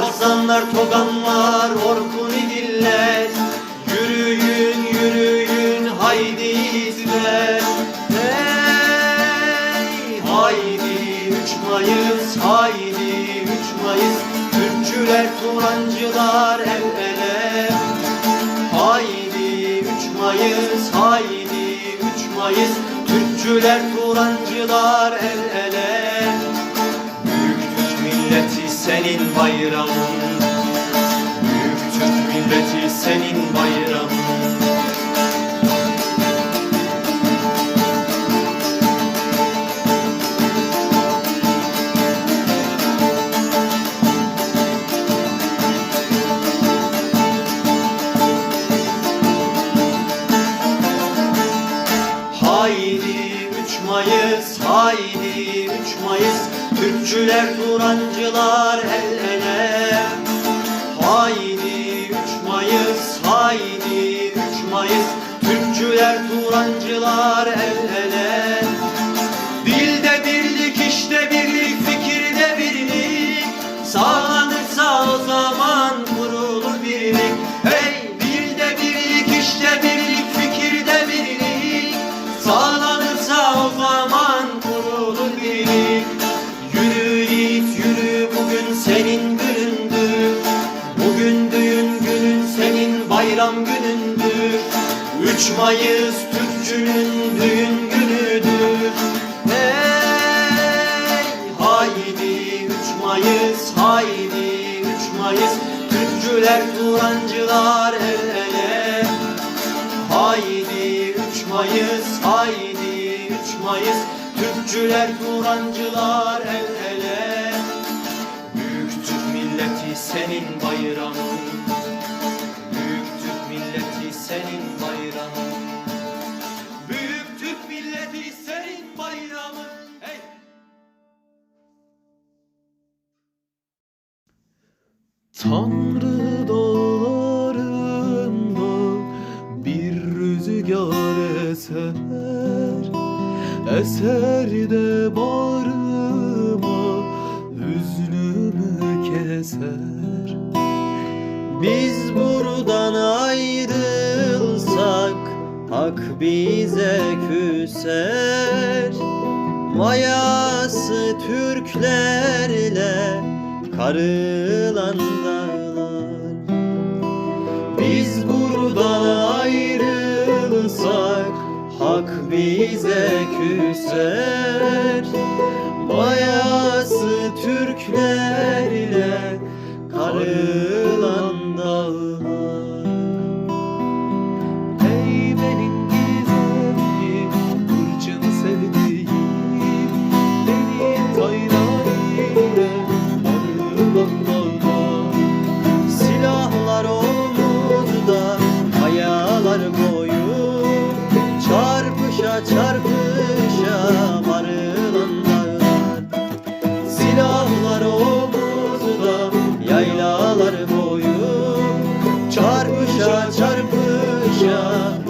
Alparslanlar, Toganlar, Orkun İdiller. Yürüyün, yürüyün, haydi izler. Hey, haydi 3 Mayıs, haydi 3 Mayıs. Türkçüler, Turancılar el ele. Haydi 3 Mayıs, haydi 3 Mayıs. Türkçüler, Turancılar el ele senin bayramın Büyük Türk milleti senin bayramın Haydi 3 Mayıs, haydi 3 Mayıs. Türkçüler, Turancılar Mayıs Türkçünün düğün günüdür. Hey haydi 3 Mayıs haydi 3 Mayıs. Türkçüler Turancılar el ele. Haydi 3 Mayıs, haydi 3 Mayıs. Türkçüler, Turancılar el ele. Büyük Türk milleti senin bayramın Tanrı dağlarında bir rüzgar eser Eser de bağrıma hüznümü keser. Biz buradan ayrılsak Hak bize küser. Mayası Türklerle karılan Hak bize küser Mayası Türklerle karılan çarpışa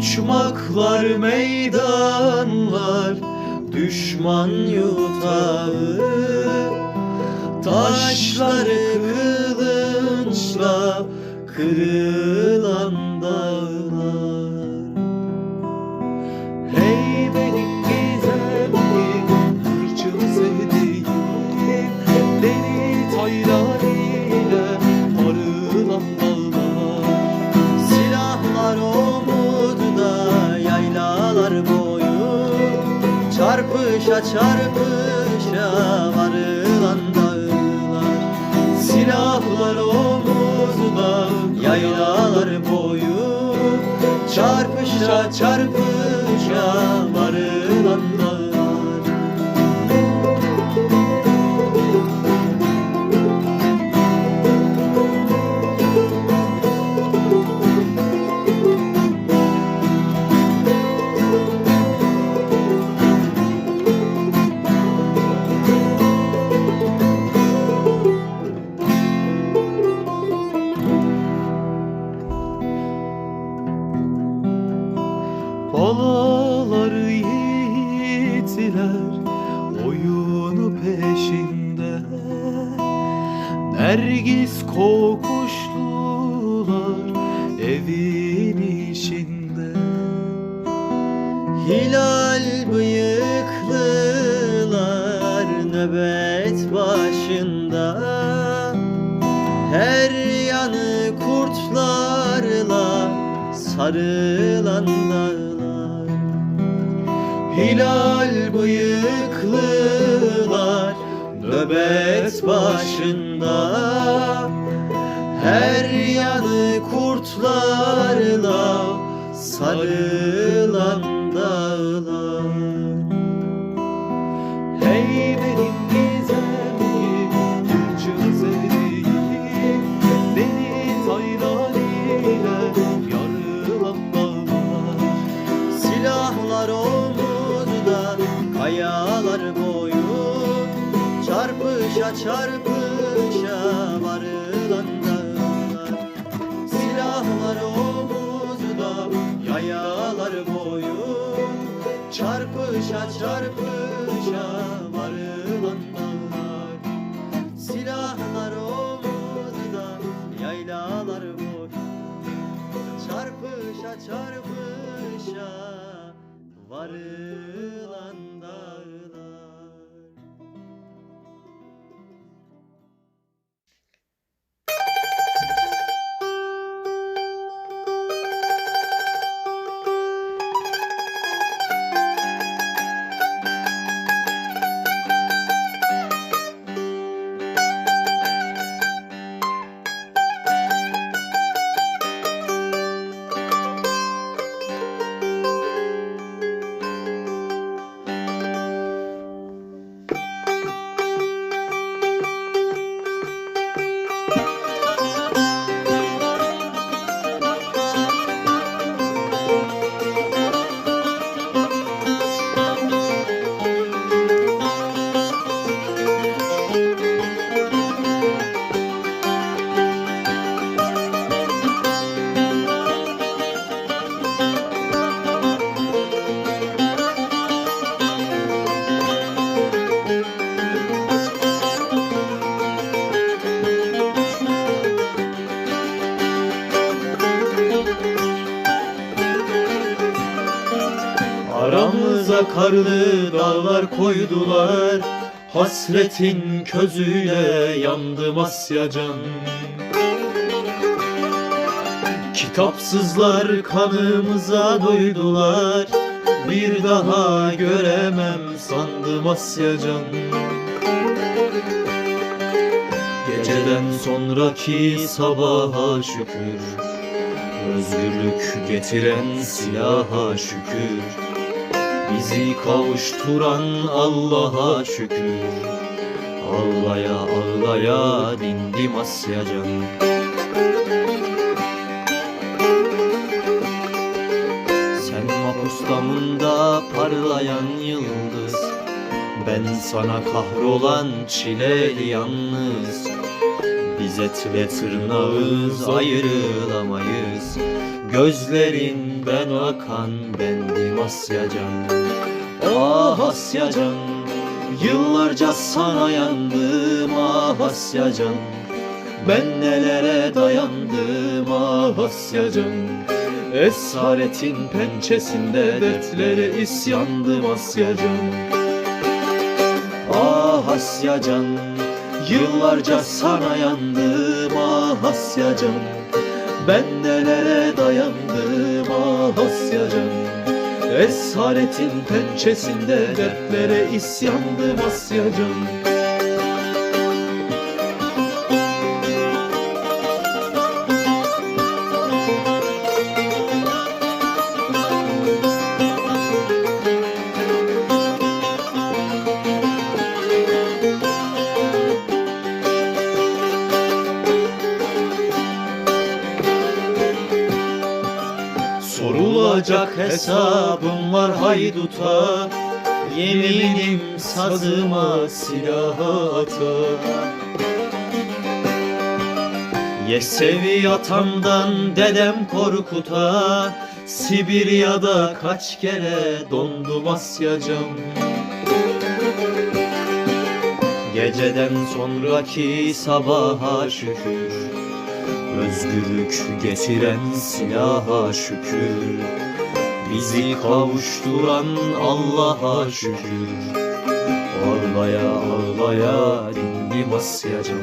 Uçmaklar meydanlar düşman yutağı Taşları kılınçla kırılan dağlar Çarpışa varılan dağlar. Silahlar omuzda yaylalar boyu. Çarpışa çarpışa varılan bıyıklılar nöbet başında. Her yanı kurtlarla sarılan Çarpışa varılan dağlar Silahlar omuzda yaylalar boyu Çarpışa çarpışa varılan koydular. Hasretin közüyle yandım Asya can. Kitapsızlar kanımıza doydular. Bir daha göremem sandım Asya can. Geceden sonraki sabaha şükür. Özgürlük getiren silaha şükür Bizi kavuşturan Allah'a şükür. Ağlaya ağlaya dindim Asya can. Sen mahpus damında parlayan yıldız. Ben sana kahrolan çileli yalnız. Biz etle tırnağız ayrılamayız Gözlerinden akan bendim Asyacan Ah Asyacan Yıllarca sana yandım ah Asyacan Ben nelere dayandım ah Asyacan Esaretin pençesinde dertlere isyandım Asyacan Ah Asyacan Yıllarca sana yandım ah Asyacan Ben nelere dayandım ah Asyacan Esaretin pençesinde dertlere isyandım Asyacan hesabım var hayduta. Yeminim sazıma silah ata. Yesevi atamdan dedem Korkut'a. Sibirya'da kaç kere dondum Asyacam. Geceden sonraki sabaha şükür. Özgürlük getiren silaha şükür Bizi kavuşturan Allah'a şükür. Ağlaya ağlaya dindim Asyacım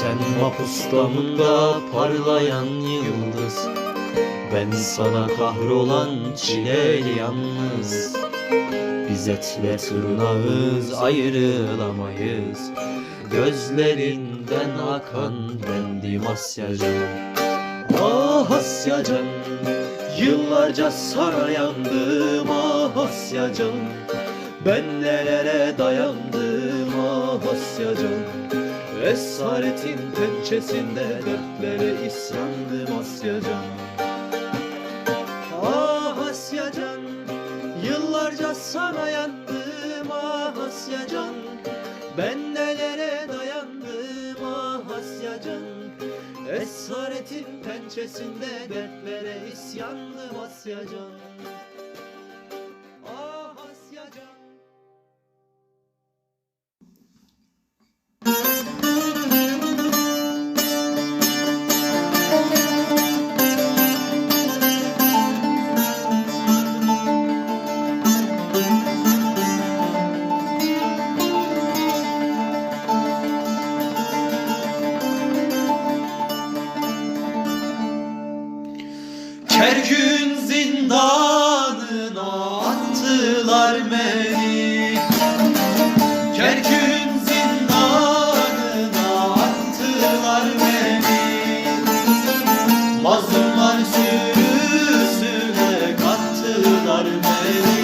Sen mahpus damında parlayan yıldız. Ben sana kahrolan çileli yalnız. Biz etle tırnağız ayrılamayız Gözlerinden akan bendim Asyacan Ah Asyacan Yıllarca sana yandım ah Asyacan Ben nelere dayandım ah Asyacan Esaretin pençesinde dertlere isyandım Asyacan Ah Asyacan Yıllarca sana yandım ah Asyacan Ben pençesinde dertlere isyandım Asyacan Ah Hallelujah.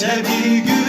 Acemi gün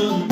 passando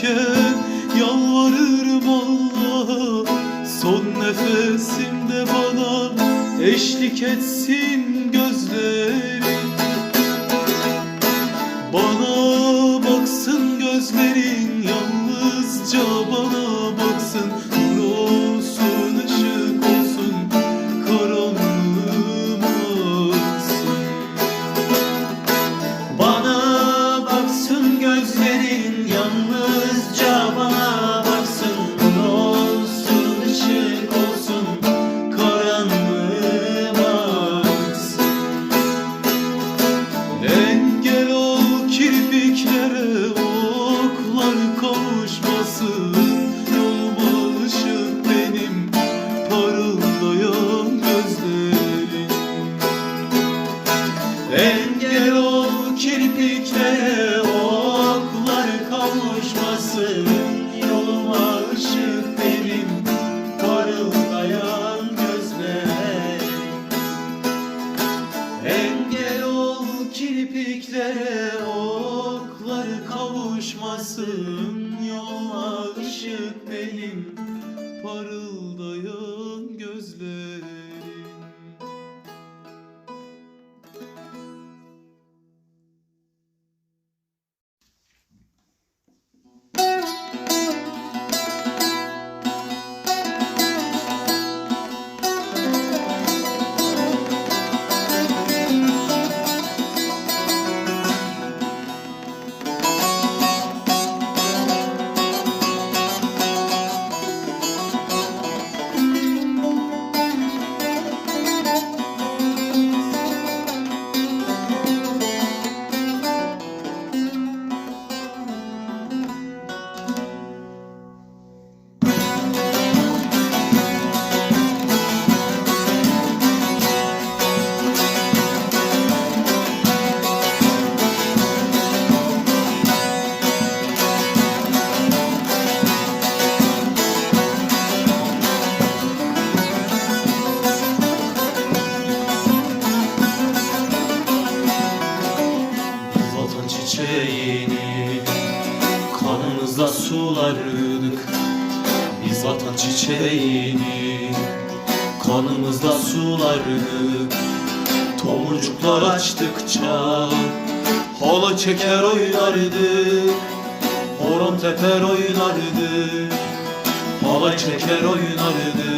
future. çiçeğini Kanımızla sulardık biz vatan çiçeğini Kanımızla sulardık Tomurcuklar açtıkça Hala çeker oynardık Horon teper oynardık Hala çeker oynardık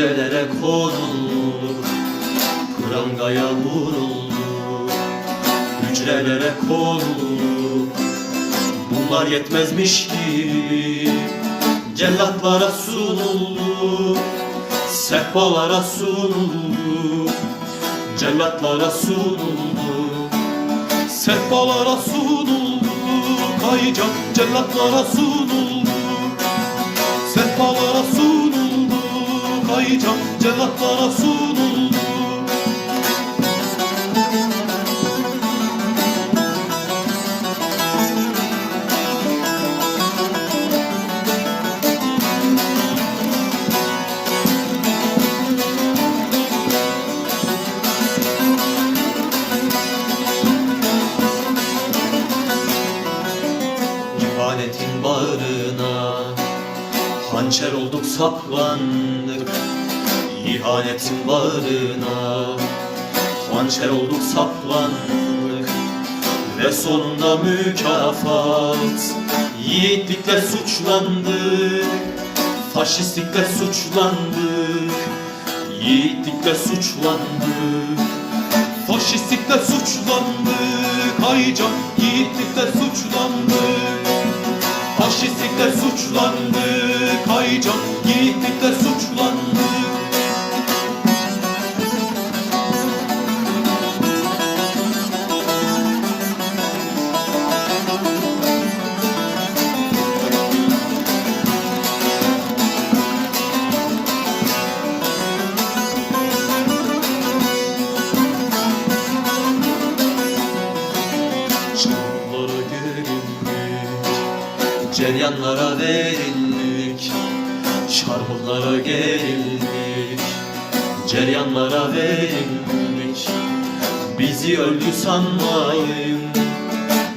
Hücrelere konulduk Prangaya vurulduk Hücrelere konulduk Bunlar yetmezmiş gibi Cellatlara sunulduk Sehpalara sunulduk Cellatlara sunulduk Sehpalara sunulduk Kayacak cellatlara sunulduk sunulduk Kayacak cellatlara sunulduk İhanetin bağrına Hançer olduk saplandık İhanetin bağrına Hançer olduk saplandık Ve sonunda mükafat. Yiğitlikle suçlandık Faşistlikle suçlandık Yiğitlikle suçlandık Faşistlikle suçlandık Aycan yiğitlikle suçlandık Faşistlikle suçlandık Aycan yiğitlikle suçlandık Ceryanlara verildik Çarmıhlara gerildik Ceryanlara verildik Bizi öldü sanmayın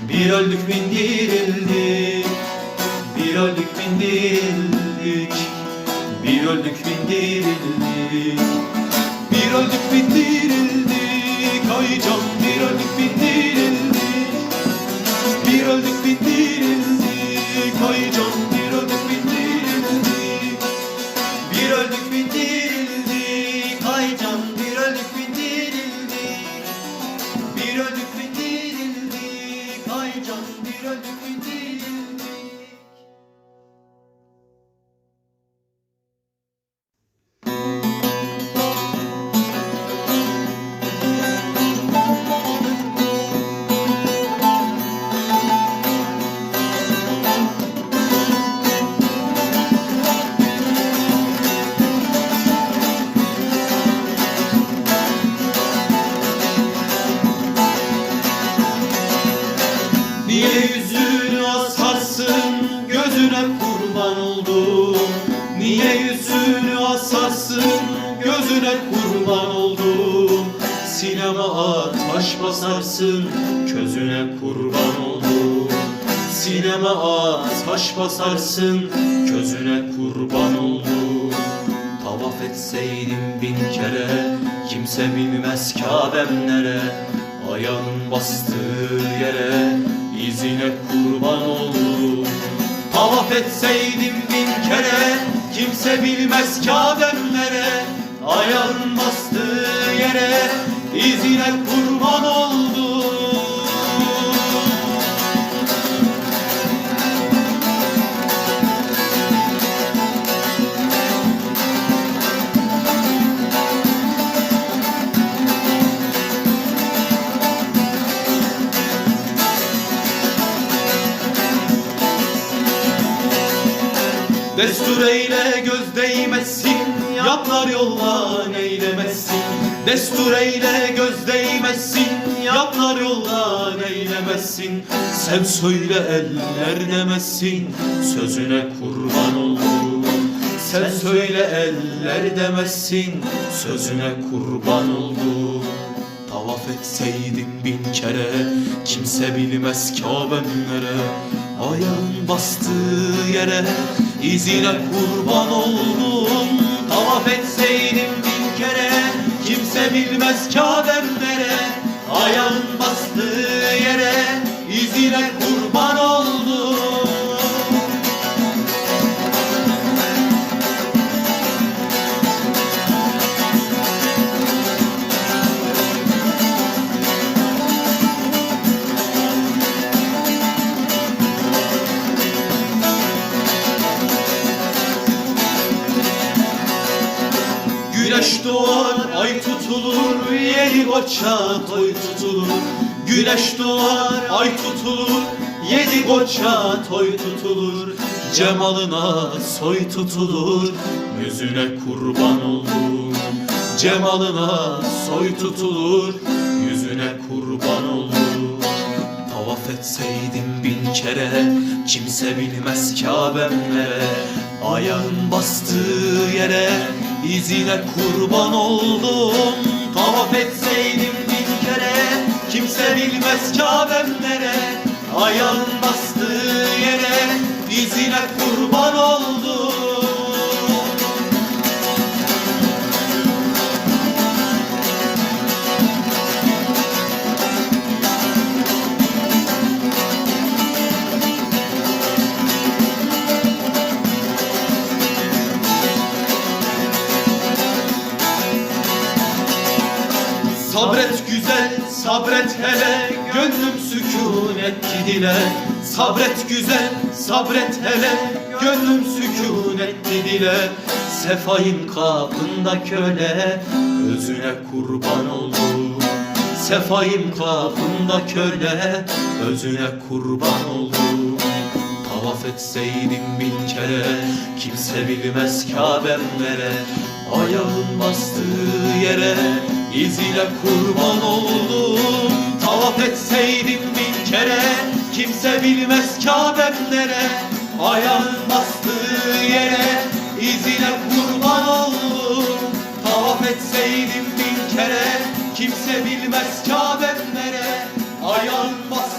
Bir öldük bindirildik Bir öldük bindirildik Bir öldük bindirildik Bir öldük bindirildik Aycan bir basarsın közüne kurban oldum. Tavaf etseydim bin kere Kimse bilmez Kabe'm nere. Ayağın bastığı yere izine kurban olurum Tavaf etseydim bin kere Kimse bilmez Kabe'm nere. Ayağın bastığı yere izine kurban oldum Destur eyle göz değmesin Yaplar yoldan eylemesin. Destur eyle göz değmesin Yaplar yoldan eylemesin. Sen söyle eller demesin Sözüne kurban oldum Sen söyle eller demesin Sözüne kurban oldum Tavaf etseydim bin kere Kimse bilmez Kabe'm nere Ayağın bastığı yere izine kurban oldum. Tavaf etseydim bin kere Kimse bilmez Kabe'm nere Ayağın bastığı yere izine kurban Güneş doğar, ay tutulur, yedi koça toy tutulur. Güneş doğar, ay tutulur, yedi koça toy tutulur. Cemalına soy tutulur, yüzüne kurban oldum. Cemalına soy tutulur, yüzüne kurban oldum. Tavaf etseydim bin kere Kimse bilmez Kabe'm nere Ayağın bastığı yere izine kurban oldum. Tavaf etseydim bin kere Kimse bilmez Kabe'm nere. Ayağın bastığı yere izine kurban oldum Sabret güzel, sabret hele Gönlüm sükun etti dile. Sabret güzel, sabret hele Gönlüm sükun etti dile. Sefayın kapında köle Özüne kurban oldum Sefayın kapında köle Özüne kurban oldum Tavaf etseydim bin kere Kimse bilmez Kabe'm nere. Ayağın bastığı yere izine kurban oldum. Tavaf etseydim bin kere Kimse bilmez Kabe'm nere. Ayağım bastığı yere izine kurban oldum. Tavaf etseydim bin kere Kimse bilmez Kabe'm nere. Ayağım bastığı